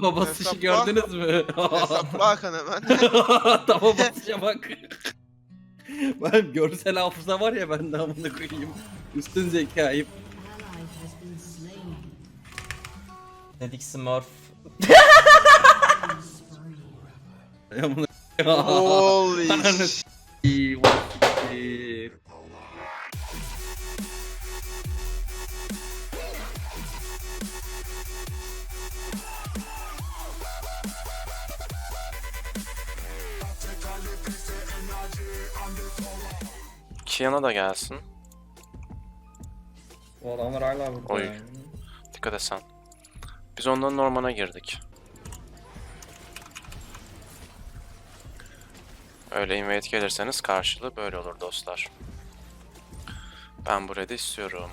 Tava basışı Hesapla. gördünüz mü? Hesapla Hakan hemen. Tava basışa bak. ben görsel hafıza var ya ben de amına koyayım. Üstün zekayım. Dedik Smurf. Amına Holy Ananı Kiana da gelsin. Bu adamlar hala burada. Oy. yani. Dikkat et sen. Biz onların ormana girdik. Öyle invade gelirseniz karşılığı böyle olur dostlar. Ben bu red'i istiyorum.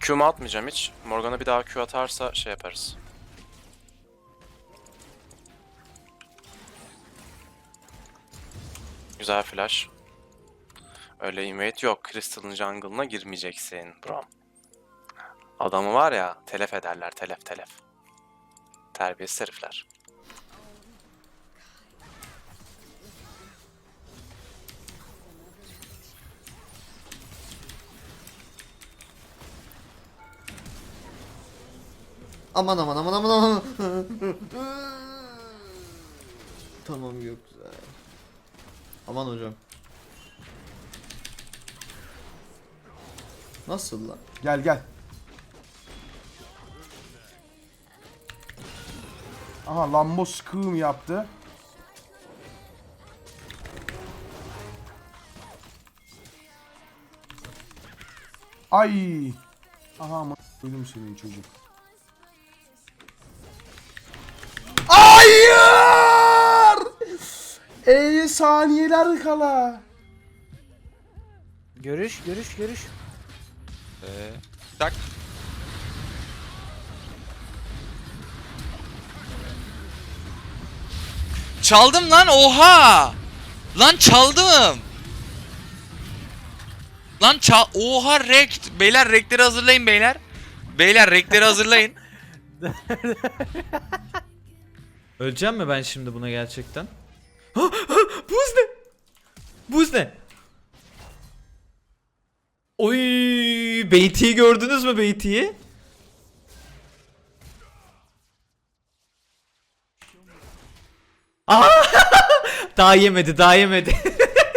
Q'mu atmayacağım hiç. Morgana bir daha Q atarsa şey yaparız. Güzel flash. Öyle invade yok. Crystal'ın jungle'ına girmeyeceksin bro. Adamı var ya telef ederler telef telef. Terbiyesiz herifler. Aman aman aman aman aman. tamam yok güzel. Aman hocam. Nasıl lan? Gel gel. Aha Lambo skığım yaptı. Ay. Aha ama ölüm senin çocuk. Hayır! 50 saniyeler kala. Görüş, görüş, görüş. Çaldım lan oha! Lan çaldım. Lan çal oha rekt. Beyler rektleri hazırlayın beyler. Beyler rektleri hazırlayın. Öleceğim mi ben şimdi buna gerçekten? Buz ne? Buz ne? Beyti'yi gördünüz mü Beyti'yi? Aa! daha yemedi, daha yemedi.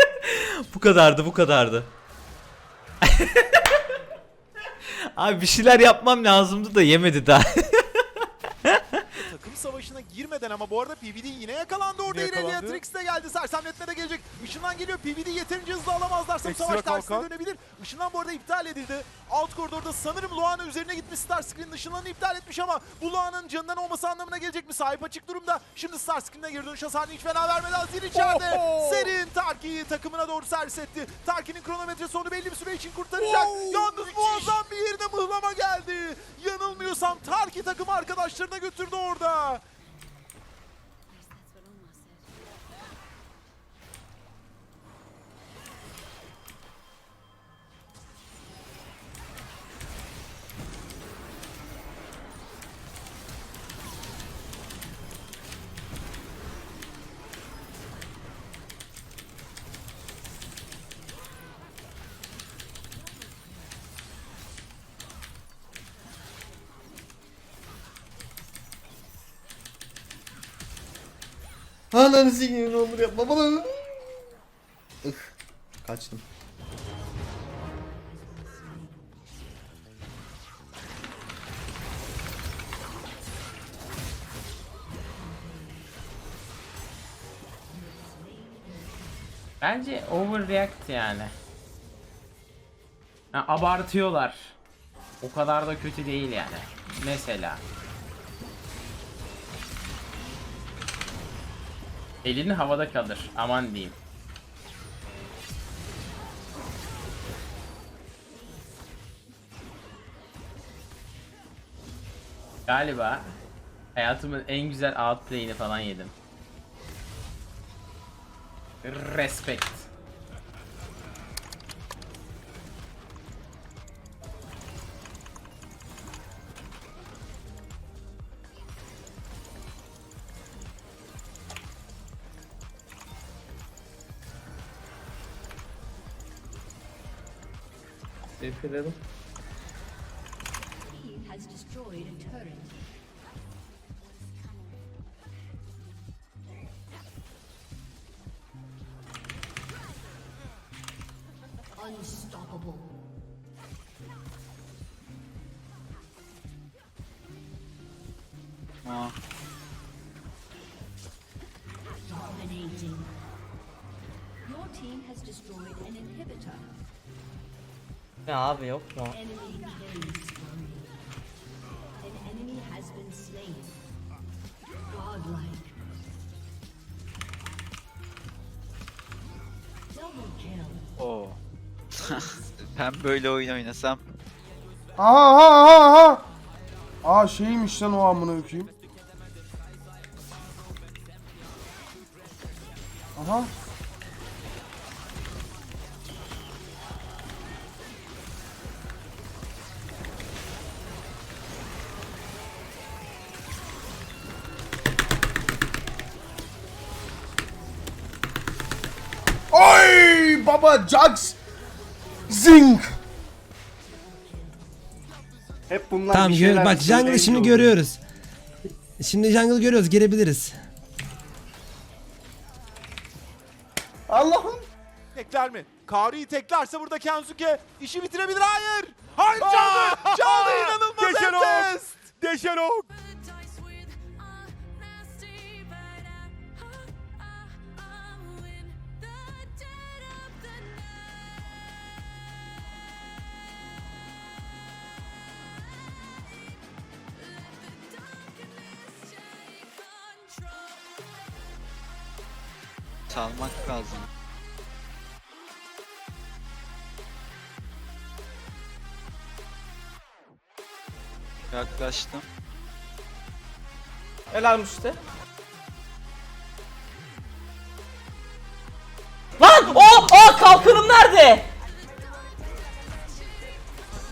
bu kadardı, bu kadardı. Abi bir şeyler yapmam lazımdı da yemedi daha. Savaşına girmeden ama bu arada PBD yine yakalandı orada ileriye. Trix de geldi. Sersemletme de gelecek. Işından geliyor. PBD yeterince hızlı alamazlarsa bu savaş tersine dönebilir. Işından bu arada iptal edildi. Alt koridorda sanırım Luana üzerine gitmiş Starscreen'in ışınlarını iptal etmiş ama bu Luana'nın canından olması anlamına gelecek mi? Sahip açık durumda. Şimdi Starscreen'e geri dönüş hasarını hiç fena vermedi. Azir içeride. Serin Tarki'yi takımına doğru servis etti. Tarki'nin kronometresi onu belli bir süre için kurtaracak. Yalnız muazzam bir yerine mıhlama geldi. Yanılmıyorsam Tarki takım arkadaşlarına götürdü orada. Ananı sikeyim ne olur yapma bana. Ih, kaçtım. Bence overreact yani. Ha, abartıyorlar. O kadar da kötü değil yani. Mesela. Elini havada kalır. Aman diyeyim. Galiba hayatımın en güzel outplay'ini falan yedim. Respect. Defelerim. Unstoppable. Aa. Dominating. Your team has destroyed an inhibitor. Ya abi yok mu? Enemy killing spree. An enemy has been slain. Godlike. Double kill. Oo. ben böyle oyun oynasam Aha aha aha aha. Aa şeymiş lan o amına koyayım. Aha. Jax Zing Hep bunlar Tamam bir gör, şeyler bak düşünüyor, jungle en şimdi doğru. görüyoruz. Şimdi jungle görüyoruz girebiliriz. Allah'ım. Tekler mi? Kari'yi teklerse burada Kensuke işi bitirebilir. Hayır! Hayır çaldı! Çaldı inanılmaz Deşenok! Deşenok! Salmak lazım. Yaklaştım. Helal Musti. Lan! O! O! Kalkanım nerede?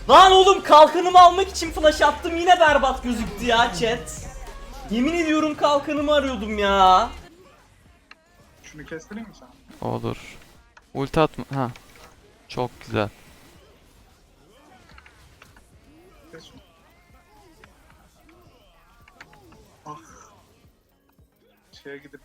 Lan oğlum kalkanımı almak için flash attım yine berbat gözüktü ya chat. Yemin ediyorum kalkanımı arıyordum ya. Şunu kestireyim mi sen? Olur. Ulti atma. Ha. Çok güzel. Kes şunu. Ah. Şeye gidip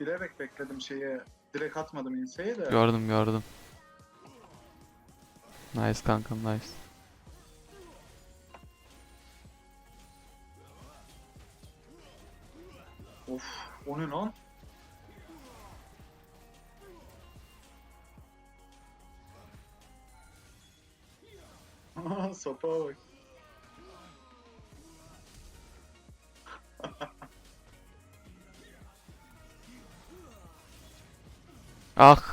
Bilerek bekledim şeye. Direkt atmadım inseyi de. Gördüm gördüm. Nice kankam nice. Of, o ne lan? Sopa bak. Ah.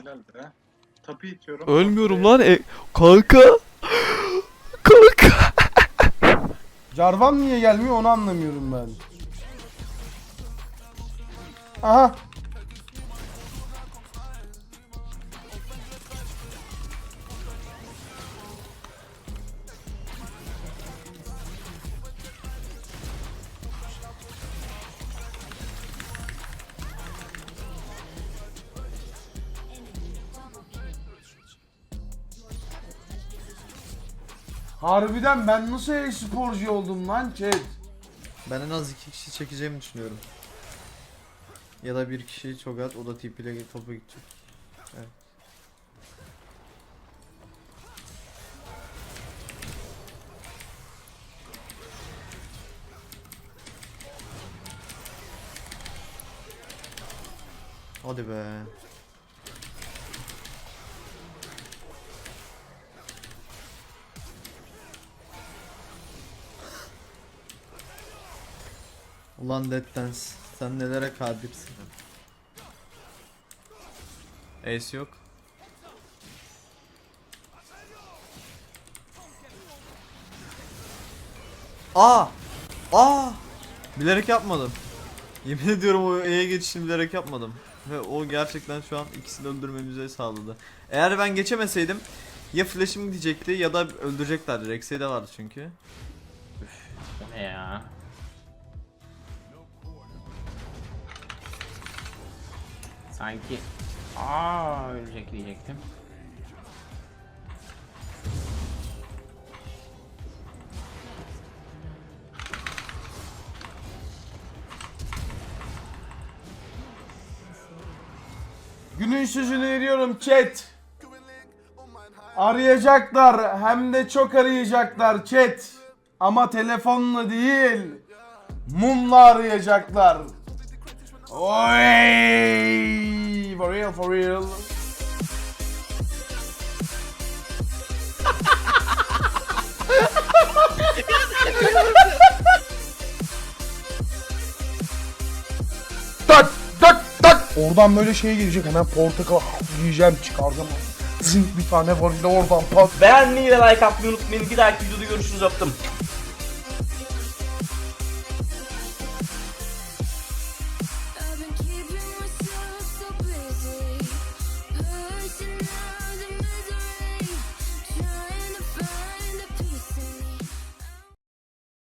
Helal be. Tapu itiyorum. Ölmüyorum lan. E kanka. Kanka. Jarvan niye gelmiyor onu anlamıyorum ben. Aha. Harbiden ben nasıl e-sporcu oldum lan chat? Ben en az iki kişi çekeceğimi düşünüyorum. Ya da bir kişi çok at o da TP ile topa gidecek. Evet. Hadi be. Ulan Dead Dance. Sen nelere kadirsin. Ace yok. Aa! Aa! Bilerek yapmadım. Yemin ediyorum o E'ye geçişini bilerek yapmadım. Ve o gerçekten şu an ikisini öldürmemize sağladı. Eğer ben geçemeseydim Ya flash'im gidecekti ya da öldüreceklerdi. Rex'e de vardı çünkü. Bu ne ya? Sanki Aa ölecek diyecektim. Günün sözünü veriyorum chat. Arayacaklar hem de çok arayacaklar chat. Ama telefonla değil. Mumla arayacaklar. Oy! For real for real. tak tak tak. Oradan böyle şey gelecek hemen portakal yiyeceğim çıkaracağım. Zınk bir tane var oradan pat. Beğenmeyi ve like atmayı unutmayın. Bir dahaki videoda görüşürüz öptüm.